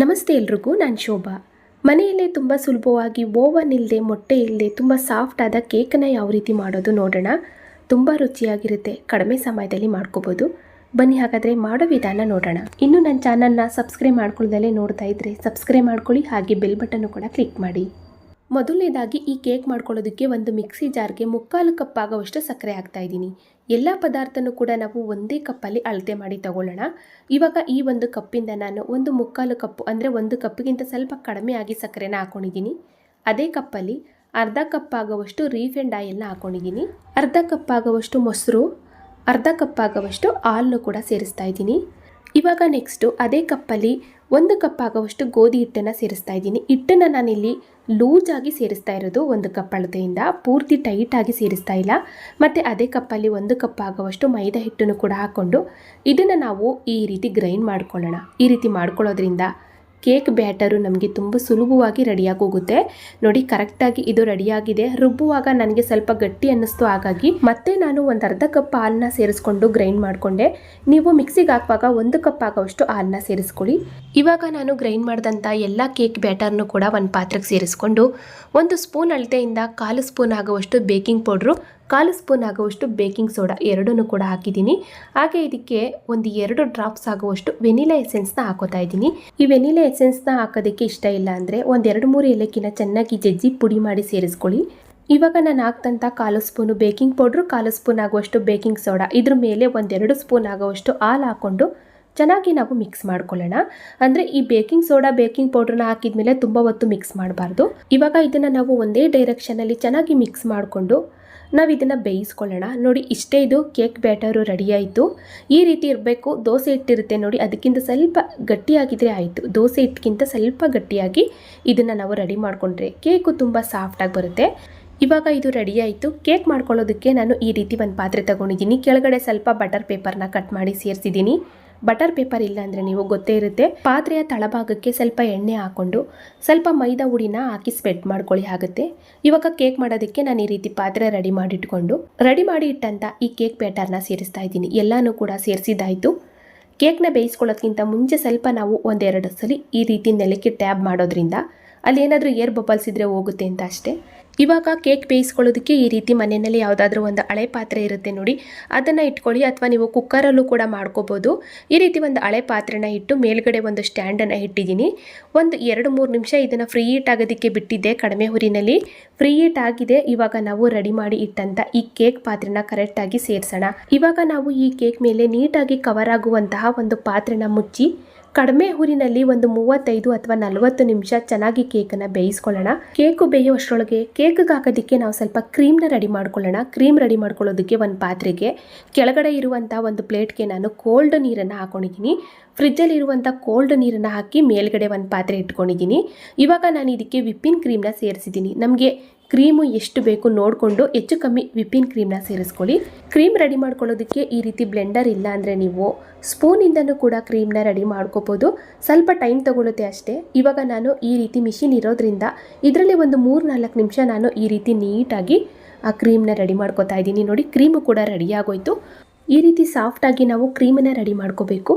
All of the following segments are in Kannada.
ನಮಸ್ತೆ ಎಲ್ರಿಗೂ, ನಾನು ಶೋಭಾ. ಮನೆಯಲ್ಲೇ ತುಂಬ ಸುಲಭವಾಗಿ ಓವನ್ ಇಲ್ಲದೆ ಮೊಟ್ಟೆ ಇಲ್ಲದೆ ತುಂಬ ಸಾಫ್ಟ್ ಆದ ಕೇಕನ್ನು ಯಾವ ರೀತಿ ಮಾಡೋದು ನೋಡೋಣ. ತುಂಬ ರುಚಿಯಾಗಿರುತ್ತೆ. ಕಡಿಮೆ ಸಮಯದಲ್ಲಿ ಮಾಡ್ಕೋಬೋದು. ಬನ್ನಿ ಹಾಗಾದರೆ ಮಾಡೋ ವಿಧಾನ ನೋಡೋಣ. ಇನ್ನು ನನ್ನ ಚಾನಲ್ನ ಸಬ್ಸ್ಕ್ರೈಬ್ ಮಾಡ್ಕೊಳ್ದಲ್ಲೇ ನೋಡ್ತಾ ಇದ್ದರೆ ಸಬ್ಸ್ಕ್ರೈಬ್ ಮಾಡ್ಕೊಳ್ಳಿ, ಹಾಗೆ ಬೆಲ್ ಬಟನ್ನು ಕೂಡ ಕ್ಲಿಕ್ ಮಾಡಿ. ಮೊದಲನೇದಾಗಿ ಈ ಕೇಕ್ ಮಾಡ್ಕೊಳ್ಳೋದಕ್ಕೆ ಒಂದು ಮಿಕ್ಸಿ ಜಾರ್ಗೆ ಮುಕ್ಕಾಲು ಕಪ್ ಆಗೋವಷ್ಟು ಸಕ್ಕರೆ ಹಾಕ್ತಾ ಇದ್ದೀನಿ. ಎಲ್ಲ ಪದಾರ್ಥನೂ ಕೂಡ ನಾವು ಒಂದೇ ಕಪ್ಪಲ್ಲಿ ಅಳತೆ ಮಾಡಿ ತಗೊಳ್ಳೋಣ. ಇವಾಗ ಈ ಒಂದು ಕಪ್ಪಿಂದ ನಾನು ಒಂದು ಮುಕ್ಕಾಲು ಕಪ್ಪು ಅಂದರೆ ಒಂದು ಕಪ್ಪಿಗಿಂತ ಸ್ವಲ್ಪ ಕಡಿಮೆ ಆಗಿ ಸಕ್ಕರೆನ ಹಾಕ್ಕೊಂಡಿದ್ದೀನಿ ಅದೇ ಕಪ್ಪಲ್ಲಿ ಅರ್ಧ ಕಪ್ ಆಗುವಷ್ಟು ರೀಫೈಂಡ್ ಆಯಿಲ್ನ ಹಾಕ್ಕೊಂಡಿದ್ದೀನಿ ಅರ್ಧ ಕಪ್ ಆಗುವಷ್ಟು ಮೊಸರು, ಅರ್ಧ ಕಪ್ ಆಗುವಷ್ಟು ಹಾಲನ್ನು ಕೂಡ ಸೇರಿಸ್ತಾ ಇದ್ದೀನಿ. ಇವಾಗ ನೆಕ್ಸ್ಟು ಅದೇ ಕಪ್ಪಲ್ಲಿ ಒಂದು ಕಪ್ ಆಗುವಷ್ಟು ಗೋಧಿ ಹಿಟ್ಟನ್ನು ಸೇರಿಸ್ತಾ ಇದ್ದೀನಿ. ಹಿಟ್ಟನ್ನು ನಾನಿಲ್ಲಿ ಲೂಜಾಗಿ ಸೇರಿಸ್ತಾ ಇರೋದು ಒಂದು ಕಪ್ ಅಳತೆಯಿಂದ. ಪೂರ್ತಿ ಟೈಟಾಗಿ ಸೇರಿಸ್ತಾ ಇಲ್ಲ. ಮತ್ತು ಅದೇ ಕಪ್ಪಲ್ಲಿ ಒಂದು ಕಪ್ ಆಗುವಷ್ಟು ಮೈದಾ ಹಿಟ್ಟನ್ನು ಕೂಡ ಹಾಕ್ಕೊಂಡು ಇದನ್ನು ನಾವು ಈ ರೀತಿ ಗ್ರೈಂಡ್ ಮಾಡ್ಕೊಳ್ಳೋಣ. ಈ ರೀತಿ ಮಾಡ್ಕೊಳ್ಳೋದ್ರಿಂದ ಕೇಕ್ ಬ್ಯಾಟರು ನಮಗೆ ತುಂಬ ಸುಲಭವಾಗಿ ರೆಡಿಯಾಗಿ ಹೋಗುತ್ತೆ. ನೋಡಿ, ಕರೆಕ್ಟಾಗಿ ಇದು ರೆಡಿಯಾಗಿದೆ. ರುಬ್ಬುವಾಗ ನನಗೆ ಸ್ವಲ್ಪ ಗಟ್ಟಿ ಅನ್ನಿಸ್ತು, ಹಾಗಾಗಿ ಮತ್ತೆ ನಾನು ಒಂದು ಅರ್ಧ ಕಪ್ ಹಾಲನ್ನ ಸೇರಿಸ್ಕೊಂಡು ಗ್ರೈಂಡ್ ಮಾಡಿಕೊಂಡೆ. ನೀವು ಮಿಕ್ಸಿಗೆ ಹಾಕುವಾಗ ಒಂದು ಕಪ್ ಆಗೋವಷ್ಟು ಹಾಲನ್ನ ಸೇರಿಸ್ಕೊಳ್ಳಿ. ಇವಾಗ ನಾನು ಗ್ರೈಂಡ್ ಮಾಡಿದಂಥ ಎಲ್ಲ ಕೇಕ್ ಬ್ಯಾಟರ್ನು ಕೂಡ ಒಂದು ಪಾತ್ರೆಗೆ ಸೇರಿಸ್ಕೊಂಡು ಒಂದು ಸ್ಪೂನ್ ಅಳತೆಯಿಂದ ಕಾಲು ಸ್ಪೂನ್ ಆಗುವಷ್ಟು ಬೇಕಿಂಗ್ ಪೌಡ್ರು, ಕಾಲು ಸ್ಪೂನ್ ಆಗುವಷ್ಟು ಬೇಕಿಂಗ್ ಸೋಡಾ ಎರಡೂ ಕೂಡ ಹಾಕಿದ್ದೀನಿ. ಹಾಗೆ ಇದಕ್ಕೆ ಒಂದು ಎರಡು ಡ್ರಾಪ್ಸ್ ಆಗುವಷ್ಟು ವೆನಿಲಾ ಎಸೆನ್ಸ್ನ ಹಾಕೋತಾ ಇದ್ದೀನಿ. ಈ ವೆನಿಲಾ ಎಸೆನ್ಸ್ನ ಹಾಕೋದಕ್ಕೆ ಇಷ್ಟ ಇಲ್ಲ ಅಂದರೆ ಒಂದೆರಡು ಮೂರು ಏಲಕ್ಕಿನ ಚೆನ್ನಾಗಿ ಜಜ್ಜಿ ಪುಡಿ ಮಾಡಿ ಸೇರಿಸ್ಕೊಳ್ಳಿ. ಇವಾಗ ನಾನು ಹಾಕ್ತಂಥ ಕಾಲು ಸ್ಪೂನು ಬೇಕಿಂಗ್ ಪೌಡ್ರು, ಕಾಲು ಸ್ಪೂನ್ ಆಗುವಷ್ಟು ಬೇಕಿಂಗ್ ಸೋಡಾ. ಇದ್ರ ಮೇಲೆ ಒಂದೆರಡು ಸ್ಪೂನ್ ಆಗುವಷ್ಟು ಹಾಲು ಹಾಕ್ಕೊಂಡು ಚೆನ್ನಾಗಿ ನಾವು ಮಿಕ್ಸ್ ಮಾಡ್ಕೊಳ್ಳೋಣ. ಅಂದರೆ ಈ ಬೇಕಿಂಗ್ ಸೋಡಾ, ಬೇಕಿಂಗ್ ಪೌಡ್ರನ್ನ ಹಾಕಿದ್ಮೇಲೆ ತುಂಬ ಹೊತ್ತು ಮಿಕ್ಸ್ ಮಾಡಬಾರ್ದು. ಇವಾಗ ಇದನ್ನು ನಾವು ಒಂದೇ ಡೈರೆಕ್ಷನಲ್ಲಿ ಚೆನ್ನಾಗಿ ಮಿಕ್ಸ್ ಮಾಡಿಕೊಂಡು ನಾವು ಇದನ್ನು ಬೇಯಿಸ್ಕೊಳ್ಳೋಣ. ನೋಡಿ, ಇಷ್ಟೇ ಇದು ಕೇಕ್ ಬ್ಯಾಟರು ರೆಡಿ ಆಯಿತು ಈ ರೀತಿ ಇರಬೇಕು. ದೋಸೆ ಹಿಟ್ಟಿರುತ್ತೆ ನೋಡಿ, ಅದಕ್ಕಿಂತ ಸ್ವಲ್ಪ ಗಟ್ಟಿಯಾಗಿದ್ರೆ ಆಯಿತು. ದೋಸೆ ಹಿಟ್ಟಿಗಿಂತ ಸ್ವಲ್ಪ ಗಟ್ಟಿಯಾಗಿ ಇದನ್ನು ನಾವು ರೆಡಿ ಮಾಡಿಕೊಂಡ್ರೆ ಕೇಕು ತುಂಬ ಸಾಫ್ಟಾಗಿ ಬರುತ್ತೆ. ಇವಾಗ ಇದು ರೆಡಿ ಆಯಿತು. ಕೇಕ್ ಮಾಡ್ಕೊಳ್ಳೋದಕ್ಕೆ ನಾನು ಈ ರೀತಿ ಒಂದು ಪಾತ್ರೆ ತಗೊಂಡಿದ್ದೀನಿ. ಕೆಳಗಡೆ ಸ್ವಲ್ಪ ಬಟರ್ ಪೇಪರ್ನ ಕಟ್ ಮಾಡಿ ಸೇರಿಸಿದ್ದೀನಿ. ಬಟರ್ ಪೇಪರ್ ಇಲ್ಲ ಅಂದರೆ ನೀವು ಗೊತ್ತೇ ಇರುತ್ತೆ. ಪಾತ್ರೆಯ ತಳಭಾಗಕ್ಕೆ ಸ್ವಲ್ಪ ಎಣ್ಣೆ ಹಾಕ್ಕೊಂಡು ಸ್ವಲ್ಪ ಮೈದಾ ಹುಡಿನ ಹಾಕಿ ಸ್ಪ್ರೆಡ್ ಮಾಡ್ಕೊಳ್ಳಿ ಆಗುತ್ತೆ. ಇವಾಗ ಕೇಕ್ ಮಾಡೋದಕ್ಕೆ ನಾನು ಈ ರೀತಿ ಪಾತ್ರೆ ರೆಡಿ ಮಾಡಿಟ್ಕೊಂಡು ರೆಡಿ ಮಾಡಿ ಇಟ್ಟಂಥ ಈ ಕೇಕ್ ಬ್ಯಾಟರ್ನ ಸೇರಿಸ್ತಾ ಇದ್ದೀನಿ. ಎಲ್ಲನೂ ಕೂಡ ಸೇರಿಸಿದ್ದಾಯಿತು. ಕೇಕ್ನ ಬೇಯಿಸ್ಕೊಳ್ಳೋದ್ಕಿಂತ ಮುಂಚೆ ಸ್ವಲ್ಪ ನಾವು ಒಂದೆರಡು ಸಲ ಈ ರೀತಿ ನೆಲಕ್ಕೆ ಟ್ಯಾಬ್ ಮಾಡೋದ್ರಿಂದ ಅಲ್ಲಿ ಏನಾದರೂ ಏರ್ ಬಬಲ್ಸ್ ಇದ್ದರೆ ಹೋಗುತ್ತೆ ಅಂತ ಅಷ್ಟೇ. ಇವಾಗ ಕೇಕ್ ಬೇಯಿಸ್ಕೊಳ್ಳೋದಕ್ಕೆ ಈ ರೀತಿ ಮನೆಯಲ್ಲಿ ಯಾವುದಾದ್ರೂ ಒಂದು ಹಳೆ ಪಾತ್ರೆ ಇರುತ್ತೆ ನೋಡಿ, ಅದನ್ನು ಇಟ್ಕೊಳ್ಳಿ ಅಥವಾ ನೀವು ಕುಕ್ಕರಲ್ಲೂ ಕೂಡ ಮಾಡ್ಕೋಬೋದು. ಈ ರೀತಿ ಒಂದು ಹಳೆ ಪಾತ್ರೆನ ಇಟ್ಟು ಮೇಲ್ಗಡೆ ಒಂದು ಸ್ಟ್ಯಾಂಡನ್ನು ಇಟ್ಟಿದ್ದೀನಿ. ಒಂದು ಎರಡು ಮೂರು ನಿಮಿಷ ಇದನ್ನು ಫ್ರೀ ಹೀಟ್ ಆಗೋದಕ್ಕೆ ಬಿಟ್ಟಿದ್ದೆ ಕಡಿಮೆ ಹುರಿನಲ್ಲಿ. ಫ್ರೀ ಹೀಟ್ ಆಗಿದೆ, ಇವಾಗ ನಾವು ರೆಡಿ ಮಾಡಿ ಇಟ್ಟಂಥ ಈ ಕೇಕ್ ಪಾತ್ರೆನ ಕರೆಕ್ಟಾಗಿ ಸೇರಿಸೋಣ. ಇವಾಗ ನಾವು ಈ ಕೇಕ್ ಮೇಲೆ ನೀಟಾಗಿ ಕವರ್ ಆಗುವಂತಹ ಒಂದು ಪಾತ್ರೆನ ಮುಚ್ಚಿ ಕಡಿಮೆ ಊರಿನಲ್ಲಿ ಒಂದು ಮೂವತ್ತೈದು ಅಥವಾ ನಲವತ್ತು ನಿಮಿಷ ಚೆನ್ನಾಗಿ ಕೇಕನ್ನು ಬೇಯಿಸ್ಕೊಳ್ಳೋಣ. ಕೇಕು ಬೇಯುವಷ್ಟರೊಳಗೆ ಕೇಕ್ಗೆ ಹಾಕೋದಕ್ಕೆ ನಾವು ಸ್ವಲ್ಪ ಕ್ರೀಮ್ನ ರೆಡಿ ಮಾಡ್ಕೊಳ್ಳೋಣ. ಕ್ರೀಮ್ ರೆಡಿ ಮಾಡ್ಕೊಳ್ಳೋದಕ್ಕೆ ಒಂದು ಪಾತ್ರೆಗೆ ಕೆಳಗಡೆ ಇರುವಂಥ ಒಂದು ಪ್ಲೇಟ್ಗೆ ನಾನು ಕೋಲ್ಡ್ ನೀರನ್ನು ಹಾಕೊಂಡಿದ್ದೀನಿ. ಫ್ರಿಜ್ಜಲ್ಲಿ ಇರುವಂಥ ಕೋಲ್ಡ್ ನೀರನ್ನು ಹಾಕಿ ಮೇಲ್ಗಡೆ ಒಂದು ಪಾತ್ರೆ ಇಟ್ಕೊಂಡಿದ್ದೀನಿ. ಇವಾಗ ನಾನು ಇದಕ್ಕೆ ವಿಪ್ಪಿನ್ ಕ್ರೀಮ್ನ ಸೇರಿಸಿದ್ದೀನಿ. ನಮಗೆ ಕ್ರೀಮು ಎಷ್ಟು ಬೇಕು ನೋಡಿಕೊಂಡು ಹೆಚ್ಚು ಕಮ್ಮಿ ವಿಪಿನ್ ಕ್ರೀಮ್ನ ಸೇರಿಸ್ಕೊಳ್ಳಿ. ಕ್ರೀಮ್ ರೆಡಿ ಮಾಡ್ಕೊಳ್ಳೋದಕ್ಕೆ ಈ ರೀತಿ ಬ್ಲೆಂಡರ್ ಇಲ್ಲ ಅಂದರೆ ನೀವು ಸ್ಪೂನಿಂದನೂ ಕೂಡ ಕ್ರೀಮ್ನ ರೆಡಿ ಮಾಡ್ಕೋಬೋದು. ಸ್ವಲ್ಪ ಟೈಮ್ ತಗೊಳುತ್ತೆ ಅಷ್ಟೇ. ಇವಾಗ ನಾನು ಈ ರೀತಿ ಮಿಷಿನ್ ಇರೋದ್ರಿಂದ ಇದರಲ್ಲಿ ಒಂದು ಮೂರು ನಾಲ್ಕು ನಿಮಿಷ ನಾನು ಈ ರೀತಿ ನೀಟಾಗಿ ಆ ಕ್ರೀಮ್ನ ರೆಡಿ ಮಾಡ್ಕೋತಾ ಇದ್ದೀನಿ. ನೋಡಿ, ಕ್ರೀಮು ಕೂಡ ರೆಡಿ ಆಗೋಯ್ತು. ಈ ರೀತಿ ಸಾಫ್ಟಾಗಿ ನಾವು ಕ್ರೀಮನ್ನು ರೆಡಿ ಮಾಡ್ಕೋಬೇಕು.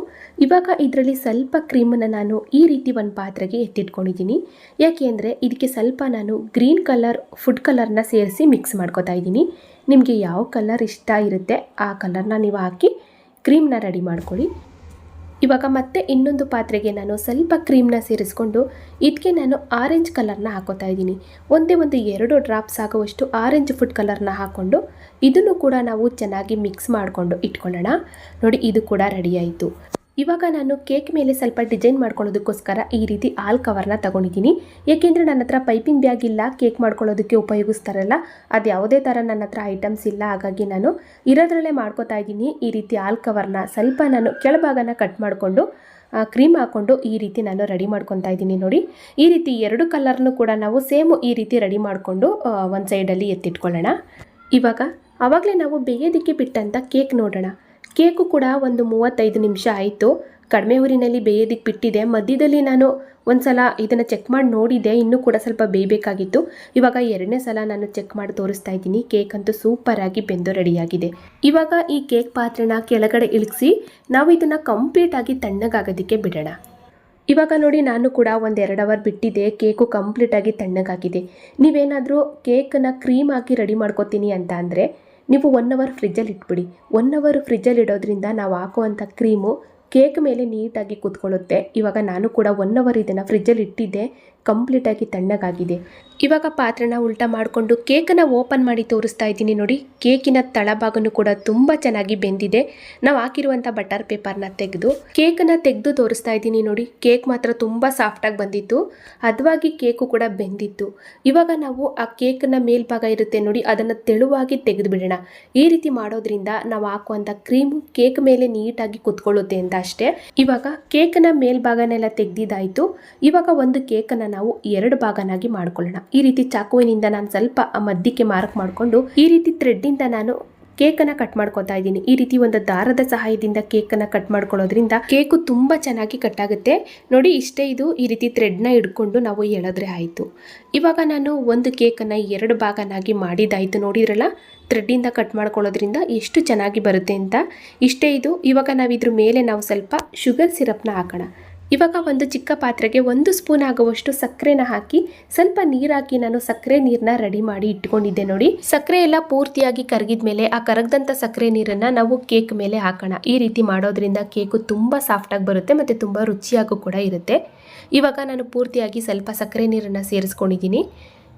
ಇವಾಗ ಇದರಲ್ಲಿ ಸ್ವಲ್ಪ ಕ್ರೀಮನ್ನು ನಾನು ಈ ರೀತಿ ಒಂದು ಪಾತ್ರೆಗೆ ಎತ್ತಿಟ್ಕೊಂಡಿದ್ದೀನಿ. ಯಾಕೆ ಅಂದರೆ ಇದಕ್ಕೆ ಸ್ವಲ್ಪ ನಾನು ಗ್ರೀನ್ ಕಲರ್ ಫುಡ್ ಕಲರ್ನ ಸೇರಿಸಿ ಮಿಕ್ಸ್ ಮಾಡ್ಕೋತಾ ಇದ್ದೀನಿ. ನಿಮಗೆ ಯಾವ ಕಲರ್ ಇಷ್ಟ ಇರುತ್ತೆ ಆ ಕಲರ್ನ ನೀವು ಹಾಕಿ ಕ್ರೀಮ್ನ ರೆಡಿ ಮಾಡ್ಕೊಳ್ಳಿ. ಇವಾಗ ಮತ್ತೆ ಇನ್ನೊಂದು ಪಾತ್ರೆಗೆ ನಾನು ಸ್ವಲ್ಪ ಕ್ರೀಮ್ನ ಸೇರಿಸ್ಕೊಂಡು ಇದಕ್ಕೆ ನಾನು ಆರೆಂಜ್ ಕಲರ್ನ ಹಾಕೋತಾ ಇದ್ದೀನಿ. ಒಂದೇ ಒಂದು ಎರಡು ಡ್ರಾಪ್ಸ್ ಆಗುವಷ್ಟು ಆರೆಂಜ್ ಫುಡ್ ಕಲರ್ನ ಹಾಕ್ಕೊಂಡು ಇದನ್ನು ಕೂಡ ನಾವು ಚೆನ್ನಾಗಿ ಮಿಕ್ಸ್ ಮಾಡಿಕೊಂಡು ಇಟ್ಕೊಳ್ಳೋಣ. ನೋಡಿ, ಇದು ಕೂಡ ರೆಡಿ ಆಯಿತು. ಇವಾಗ ನಾನು ಕೇಕ್ ಮೇಲೆ ಸ್ವಲ್ಪ ಡಿಸೈನ್ ಮಾಡ್ಕೊಳ್ಳೋದಕ್ಕೋಸ್ಕರ ಈ ರೀತಿ ಆಲ್ ಕವರ್ನ ತಗೊಂಡಿದ್ದೀನಿ. ಏಕೆಂದರೆ ನನ್ನ ಹತ್ರ ಪೈಪಿಂಗ್ ಬ್ಯಾಗ್ ಇಲ್ಲ, ಕೇಕ್ ಮಾಡ್ಕೊಳ್ಳೋದಕ್ಕೆ ಉಪಯೋಗಿಸ್ತಾರಲ್ಲ, ಅದು ಯಾವುದೇ ಥರ ನನ್ನ ಹತ್ರ ಐಟಮ್ಸ್ ಇಲ್ಲ, ಹಾಗಾಗಿ ನಾನು ಇರೋದ್ರಲ್ಲೇ ಮಾಡ್ಕೋತಾ ಇದ್ದೀನಿ. ಈ ರೀತಿ ಆಲ್ ಕವರ್ನ ಸ್ವಲ್ಪ ನಾನು ಕೆಳಭಾಗನ ಕಟ್ ಮಾಡಿಕೊಂಡು ಕ್ರೀಮ್ ಹಾಕ್ಕೊಂಡು ಈ ರೀತಿ ನಾನು ರೆಡಿ ಮಾಡ್ಕೊತಾ ಇದ್ದೀನಿ ನೋಡಿ. ಈ ರೀತಿ ಎರಡು ಕಲರ್ನು ಕೂಡ ನಾವು ಸೇಮು ಈ ರೀತಿ ರೆಡಿ ಮಾಡಿಕೊಂಡು ಒಂದು ಸೈಡಲ್ಲಿ ಎತ್ತಿಟ್ಕೊಳ್ಳೋಣ. ಇವಾಗ, ಆವಾಗಲೇ ನಾವು ಬೇಯೋದಕ್ಕೆ ಬಿಟ್ಟಂಥ ಕೇಕ್ ನೋಡೋಣ. ಕೇಕು ಕೂಡ ಒಂದು ಮೂವತ್ತೈದು ನಿಮಿಷ ಆಯಿತು. ಕಡಿಮೆ ಊರಿನಲ್ಲಿ ಬೇಯೋದಿಕ್ಕೆ ಬಿಟ್ಟಿದೆ. ಮಧ್ಯದಲ್ಲಿ ನಾನು ಒಂದು ಸಲ ಇದನ್ನು ಚೆಕ್ ಮಾಡಿ ನೋಡಿದೆ. ಇನ್ನೂ ಕೂಡ ಸ್ವಲ್ಪ ಬೇಯಬೇಕಾಗಿತ್ತು. ಇವಾಗ ಎರಡನೇ ಸಲ ನಾನು ಚೆಕ್ ಮಾಡಿ ತೋರಿಸ್ತಾ ಇದ್ದೀನಿ. ಕೇಕ್ ಅಂತೂ ಸೂಪರಾಗಿ ಬೆಂದು ರೆಡಿಯಾಗಿದೆ. ಇವಾಗ ಈ ಕೇಕ್ ಪಾತ್ರೆನ ಕೆಳಗಡೆ ಇಳಿಸಿ ನಾವು ಇದನ್ನು ಕಂಪ್ಲೀಟಾಗಿ ತಣ್ಣಗಾಗೋದಕ್ಕೆ ಬಿಡೋಣ. ಇವಾಗ ನೋಡಿ ನಾನು ಕೂಡ ಒಂದು ಎರಡು ಅವರ್ ಬಿಟ್ಟಿದ್ದೆ ಕೇಕು ಕಂಪ್ಲೀಟಾಗಿ ತಣ್ಣಗಾಗಿದೆ. ನೀವೇನಾದರೂ ಕೇಕನ್ನು ಕ್ರೀಮ್ ಹಾಕಿ ರೆಡಿ ಮಾಡ್ಕೋತೀನಿ ಅಂತ ಅಂದರೆ ನೀವು ಒನ್ ಅವರ್ ಫ್ರಿಜ್ಜಲ್ಲಿ ಇಟ್ಬಿಡಿ. ಒನ್ ಅವರ್ ಫ್ರಿಜ್ಜಲ್ಲಿ ಇಡೋದ್ರಿಂದ ನಾವು ಹಾಕುವಂಥ ಕ್ರೀಮು ಕೇಕ್ ಮೇಲೆ ನೀಟಾಗಿ ಕೂತ್ಕೊಳ್ಳುತ್ತೆ. ಇವಾಗ ನಾನು ಕೂಡ ಒನ್ ಅವರ್ ಇದನ್ನು ಫ್ರಿಜ್ಜಲ್ಲಿ ಇಟ್ಟಿದ್ದೆ. ಕಂಪ್ಲೀಟಾಗಿ ತಣ್ಣಗಾಗಿದೆ. ಇವಾಗ ಪಾತ್ರೆನ ಉಲ್ಟಾ ಮಾಡಿಕೊಂಡು ಕೇಕನ್ನು ಓಪನ್ ಮಾಡಿ ತೋರಿಸ್ತಾ ಇದ್ದೀನಿ ನೋಡಿ. ಕೇಕಿನ ತಳಭಾಗನೂ ಕೂಡ ತುಂಬ ಚೆನ್ನಾಗಿ ಬೆಂದಿದೆ. ನಾವು ಹಾಕಿರುವಂಥ ಬಟರ್ ಪೇಪರ್ನ ತೆಗೆದು ಕೇಕನ್ನು ತೆಗೆದು ತೋರಿಸ್ತಾ ಇದ್ದೀನಿ ನೋಡಿ. ಕೇಕ್ ಮಾತ್ರ ತುಂಬ ಸಾಫ್ಟಾಗಿ ಬಂದಿತ್ತು. ಹದವಾಗಿ ಕೇಕು ಕೂಡ ಬೆಂದಿತ್ತು. ಇವಾಗ ನಾವು ಆ ಕೇಕನ್ನ ಮೇಲ್ಭಾಗ ಇರುತ್ತೆ ನೋಡಿ, ಅದನ್ನು ತೆಳುವಾಗಿ ತೆಗೆದು ಬಿಡೋಣ ಈ ರೀತಿ ಮಾಡೋದ್ರಿಂದ ನಾವು ಹಾಕುವಂಥ ಕ್ರೀಮು ಕೇಕ್ ಮೇಲೆ ನೀಟಾಗಿ ಕುತ್ಕೊಳ್ಳುತ್ತೆ ಅಂತ ಅಷ್ಟೇ. ಇವಾಗ ಕೇಕನ್ನ ಮೇಲ್ಭಾಗನೆಲ್ಲ ತೆಗ್ದಿದ್ದಾಯಿತು. ಇವಾಗ ಒಂದು ಕೇಕನ್ನು ನಾವು ಎರಡು ಭಾಗನಾಗಿ ಮಾಡ್ಕೊಳ್ಳೋಣ. ಈ ರೀತಿ ಚಾಕುವಿನಿಂದ ನಾನು ಸ್ವಲ್ಪ ಮಧ್ಯಕ್ಕೆ ಮಾರ್ಕ್ ಮಾಡಿಕೊಂಡು, ಈ ರೀತಿ ಥ್ರೆಡ್ಡಿಂದ ನಾನು ಕೇಕನ್ನ ಕಟ್ ಮಾಡ್ಕೊತಾ ಇದ್ದೀನಿ. ಈ ರೀತಿ ಒಂದು ದಾರದ ಸಹಾಯದಿಂದ ಕೇಕನ್ನ ಕಟ್ ಮಾಡ್ಕೊಳ್ಳೋದ್ರಿಂದ ಕೇಕು ತುಂಬ ಚೆನ್ನಾಗಿ ಕಟ್ ಆಗುತ್ತೆ. ನೋಡಿ, ಇಷ್ಟೇ ಇದು ಈ ರೀತಿ ಥ್ರೆಡ್ನ ಹಿಡ್ಕೊಂಡು ನಾವು ಎಳೆದ್ರೆ ಆಯಿತು. ಇವಾಗ ನಾನು ಒಂದು ಕೇಕನ್ನು ಎರಡು ಭಾಗನಾಗಿ ಮಾಡಿದ್ದಾಯಿತು ನೋಡಿದ್ರಲ್ಲ? ಥ್ರೆಡ್ಡಿಂದ ಕಟ್ ಮಾಡ್ಕೊಳ್ಳೋದ್ರಿಂದ ಎಷ್ಟು ಚೆನ್ನಾಗಿ ಬರುತ್ತೆ ಅಂತ. ಇಷ್ಟೇ ಇದು. ಇವಾಗ ನಾವು ಇದ್ರ ಮೇಲೆ ನಾವು ಸ್ವಲ್ಪ ಶುಗರ್ ಸಿರಪ್ನ ಹಾಕೋಣ. ಇವಾಗ ಒಂದು ಚಿಕ್ಕ ಪಾತ್ರೆಗೆ ಒಂದು ಸ್ಪೂನ್ ಆಗುವಷ್ಟು ಸಕ್ಕರೆನ ಹಾಕಿ ಸ್ವಲ್ಪ ನೀರಾಕಿ ನಾನು ಸಕ್ಕರೆ ನೀರನ್ನ ರೆಡಿ ಮಾಡಿ ಇಟ್ಕೊಂಡಿದ್ದೆ ನೋಡಿ. ಸಕ್ಕರೆ ಎಲ್ಲ ಪೂರ್ತಿಯಾಗಿ ಕರಗಿದ ಮೇಲೆ ಆ ಕರಗದಂಥ ಸಕ್ಕರೆ ನೀರನ್ನ ನಾವು ಕೇಕ್ ಮೇಲೆ ಹಾಕೋಣ. ಈ ರೀತಿ ಮಾಡೋದ್ರಿಂದ ಕೇಕು ತುಂಬ ಸಾಫ್ಟಾಗಿ ಬರುತ್ತೆ ಮತ್ತು ತುಂಬ ರುಚಿಯಾಗೂ ಕೂಡ ಇರುತ್ತೆ. ಇವಾಗ ನಾನು ಪೂರ್ತಿಯಾಗಿ ಸ್ವಲ್ಪ ಸಕ್ಕರೆ ನೀರನ್ನು ಸೇರಿಸ್ಕೊಂಡಿದ್ದೀನಿ.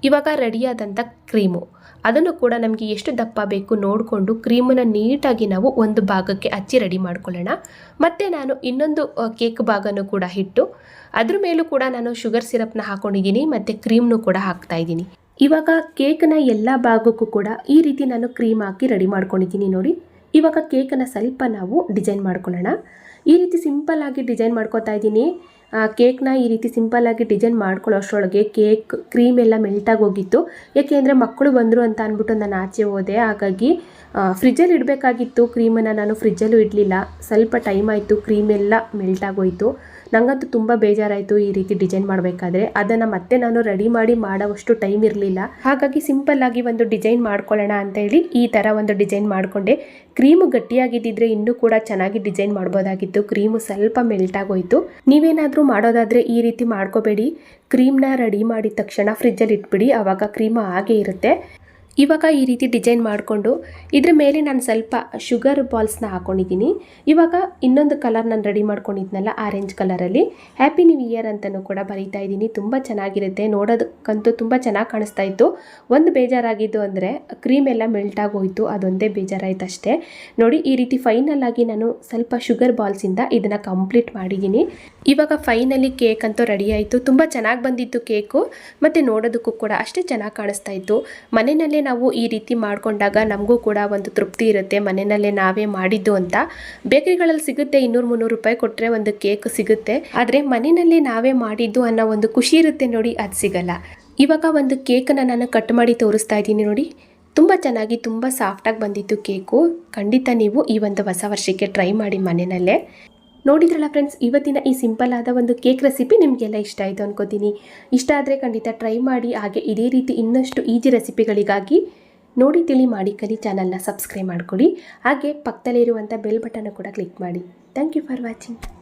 ಇವಾಗ ರೆಡಿಯಾದಂಥ ಕ್ರೀಮು ಅದನ್ನು ಕೂಡ ನಮಗೆ ಎಷ್ಟು ದಪ್ಪ ಬೇಕು ನೋಡಿಕೊಂಡು ಕ್ರೀಮನ್ನು ನೀಟಾಗಿ ನಾವು ಒಂದು ಭಾಗಕ್ಕೆ ಹಚ್ಚಿ ರೆಡಿ ಮಾಡ್ಕೊಳ್ಳೋಣ. ಮತ್ತು ನಾನು ಇನ್ನೊಂದು ಕೇಕ್ ಭಾಗನೂ ಕೂಡ ಇಟ್ಟು, ಅದ್ರ ಮೇಲೂ ಕೂಡ ನಾನು ಶುಗರ್ ಸಿರಪ್ನ ಹಾಕೊಂಡಿದ್ದೀನಿ, ಮತ್ತು ಕ್ರೀಮ್ನು ಕೂಡ ಹಾಕ್ತಾ ಇದ್ದೀನಿ. ಇವಾಗ ಕೇಕ್ನ ಎಲ್ಲ ಭಾಗಕ್ಕೂ ಕೂಡ ಈ ರೀತಿ ನಾನು ಕ್ರೀಮ್ ಹಾಕಿ ರೆಡಿ ಮಾಡ್ಕೊಂಡಿದ್ದೀನಿ ನೋಡಿ. ಇವಾಗ ಕೇಕನ್ನು ಸ್ವಲ್ಪ ನಾವು ಡಿಸೈನ್ ಮಾಡ್ಕೊಳ್ಳೋಣ. ಈ ರೀತಿ ಸಿಂಪಲ್ ಆಗಿ ಡಿಸೈನ್ ಮಾಡ್ಕೋತಾ ಇದ್ದೀನಿ. ಕೇಕ್ನ ಈ ರೀತಿ ಸಿಂಪಲ್ ಆಗಿ ಡಿಸೈನ್ ಮಾಡ್ಕೊಳ್ಳೋ ಅಷ್ಟರೊಳಗೆ ಕೇಕ್ ಕ್ರೀಮ್ ಎಲ್ಲ ಮೆಲ್ಟಾಗಿ ಹೋಗಿತ್ತು. ಯಾಕೆಂದರೆ ಮಕ್ಕಳು ಬಂದರು ಅಂತ ಅಂದ್ಬಿಟ್ಟು ನಾನು ಆಚೆ ಹೋದೆ. ಹಾಗಾಗಿ ಫ್ರಿಜ್ಜಲ್ಲಿ ಇಡಬೇಕಾಗಿತ್ತು. ಕ್ರೀಮನ್ನು ನಾನು ಫ್ರಿಜ್ಜಲ್ಲೂ ಇಡಲಿಲ್ಲ. ಸ್ವಲ್ಪ ಟೈಮ್ ಆಯಿತು. ಕ್ರೀಮ್ ಎಲ್ಲ ಮೆಲ್ಟಾಗೋಯಿತು ನನಗಂತೂ ತುಂಬ ಬೇಜಾರಾಯಿತು ಈ ರೀತಿ ಡಿಸೈನ್ ಮಾಡಬೇಕಾದ್ರೆ. ಅದನ್ನು ಮತ್ತೆ ನಾನು ರೆಡಿ ಮಾಡಿ ಮಾಡೋವಷ್ಟು ಟೈಮ್ ಇರಲಿಲ್ಲ. ಹಾಗಾಗಿ ಸಿಂಪಲ್ ಆಗಿ ಒಂದು ಡಿಸೈನ್ ಮಾಡ್ಕೊಳ್ಳೋಣ ಅಂತ ಹೇಳಿ ಈ ಥರ ಒಂದು ಡಿಸೈನ್ ಮಾಡಿಕೊಂಡೆ. ಕ್ರೀಮು ಗಟ್ಟಿಯಾಗಿದ್ದಿದ್ರೆ ಇನ್ನೂ ಕೂಡ ಚೆನ್ನಾಗಿ ಡಿಸೈನ್ ಮಾಡ್ಬೋದಾಗಿತ್ತು. ಕ್ರೀಮು ಸ್ವಲ್ಪ ಮೆಲ್ಟ್ ಆಗೋಯ್ತು. ನೀವೇನಾದರೂ ಮಾಡೋದಾದರೆ ಈ ರೀತಿ ಮಾಡ್ಕೋಬೇಡಿ. ಕ್ರೀಮ್ನ ರೆಡಿ ಮಾಡಿದ ತಕ್ಷಣ ಫ್ರಿಜ್ಜಲ್ಲಿ ಇಟ್ಬಿಡಿ. ಆವಾಗ ಕ್ರೀಮು ಹಾಗೆ ಇರುತ್ತೆ. ಇವಾಗ ಈ ರೀತಿ ಡಿಸೈನ್ ಮಾಡಿಕೊಂಡು ಇದ್ರ ಮೇಲೆ ನಾನು ಸ್ವಲ್ಪ ಶುಗರ್ ಬಾಲ್ಸ್ನ ಹಾಕೊಂಡಿದ್ದೀನಿ. ಇವಾಗ ಇನ್ನೊಂದು ಕಲರ್ ನಾನು ರೆಡಿ ಮಾಡ್ಕೊಂಡಿದ್ನಲ್ಲ, ಆರೆಂಜ್ ಕಲರಲ್ಲಿ. ಹ್ಯಾಪಿ ನ್ಯೂ ಇಯರ್ ಅಂತಲೂ ಕೂಡ ಬರೀತಾ ಇದ್ದೀನಿ. ತುಂಬ ಚೆನ್ನಾಗಿರುತ್ತೆ. ನೋಡೋದಕ್ಕಂತೂ ತುಂಬ ಚೆನ್ನಾಗಿ ಕಾಣಿಸ್ತಾ ಇತ್ತು. ಒಂದು ಬೇಜಾರಾಗಿದ್ದು ಅಂದರೆ ಕ್ರೀಮ್ ಎಲ್ಲ ಮೆಲ್ಟ್ ಆಗೋಯ್ತು. ಅದೊಂದೇ ಬೇಜಾರಾಯಿತು ಅಷ್ಟೇ. ನೋಡಿ, ಈ ರೀತಿ ಫೈನಲ್ ಆಗಿ ನಾನು ಸ್ವಲ್ಪ ಶುಗರ್ ಬಾಲ್ಸಿಂದ ಇದನ್ನು ಕಂಪ್ಲೀಟ್ ಮಾಡಿದ್ದೀನಿ. ಇವಾಗ ಫೈನಲಿ ಕೇಕ್ ಅಂತೂ ರೆಡಿ ಆಯಿತು. ತುಂಬ ಚೆನ್ನಾಗಿ ಬಂದಿತ್ತು ಕೇಕು ಮತ್ತು ನೋಡೋದಕ್ಕೂ ಕೂಡ ಅಷ್ಟೇ ಚೆನ್ನಾಗಿ ಕಾಣಿಸ್ತಾ ಇತ್ತು. ಮನೆಯಲ್ಲೇ ನಾವು ಈ ರೀತಿ ಮಾಡಿಕೊಂಡಾಗ ನಮಗೂ ಕೂಡ ಒಂದು ತೃಪ್ತಿ ಇರುತ್ತೆ. ಮನೆಯಲ್ಲೇ ನಾವೇ ಮಾಡಿದ್ದು ಅಂತ. ಬೇಕರಿಗಳಲ್ಲಿ ಸಿಗುತ್ತೆ ಇನ್ನೂರು ಮುನ್ನೂರು ರೂಪಾಯಿ ಕೊಟ್ಟರೆ ಒಂದು ಕೇಕ್ ಸಿಗುತ್ತೆ. ಆದರೆ ಮನೆಯಲ್ಲೇ ನಾವೇ ಮಾಡಿದ್ದು ಅನ್ನೋ ಒಂದು ಖುಷಿ ಇರುತ್ತೆ ನೋಡಿ, ಅದು ಸಿಗಲ್ಲ. ಇವಾಗ ಒಂದು ಕೇಕನ್ನು ನಾನು ಕಟ್ ಮಾಡಿ ತೋರಿಸ್ತಾ ಇದ್ದೀನಿ ನೋಡಿ. ತುಂಬ ಚೆನ್ನಾಗಿ, ತುಂಬ ಸಾಫ್ಟಾಗಿ ಬಂದಿತ್ತು ಕೇಕು. ಖಂಡಿತ ನೀವು ಈ ಒಂದು ಹೊಸ ವರ್ಷಕ್ಕೆ ಟ್ರೈ ಮಾಡಿ ಮನೆಯಲ್ಲೇ. ನೋಡಿದ್ರಲ್ಲ ಫ್ರೆಂಡ್ಸ್ ಇವತ್ತಿನ ಈ ಸಿಂಪಲ್ ಆದ ಒಂದು ಕೇಕ್ ರೆಸಿಪಿ ನಿಮಗೆಲ್ಲ ಇಷ್ಟ ಆಯಿತು ಅನ್ಕೋತೀನಿ. ಇಷ್ಟ ಆದರೆ ಖಂಡಿತ ಟ್ರೈ ಮಾಡಿ, ಹಾಗೆ ಇದೇ ರೀತಿ ಇನ್ನಷ್ಟು ಈಜಿ ರೆಸಿಪಿಗಳಿಗಾಗಿ ನೋಡಿ, ತಿಳಿ ಮಾಡಿ ಕಲಿ ಚಾನಲ್ನ ಸಬ್ಸ್ಕ್ರೈಬ್ ಮಾಡ್ಕೊಳ್ಳಿ. ಹಾಗೆ ಪಕ್ಕದಲ್ಲಿರುವಂಥ ಬೆಲ್ ಬಟನ್ನು ಕೂಡ ಕ್ಲಿಕ್ ಮಾಡಿ. Thank you for watching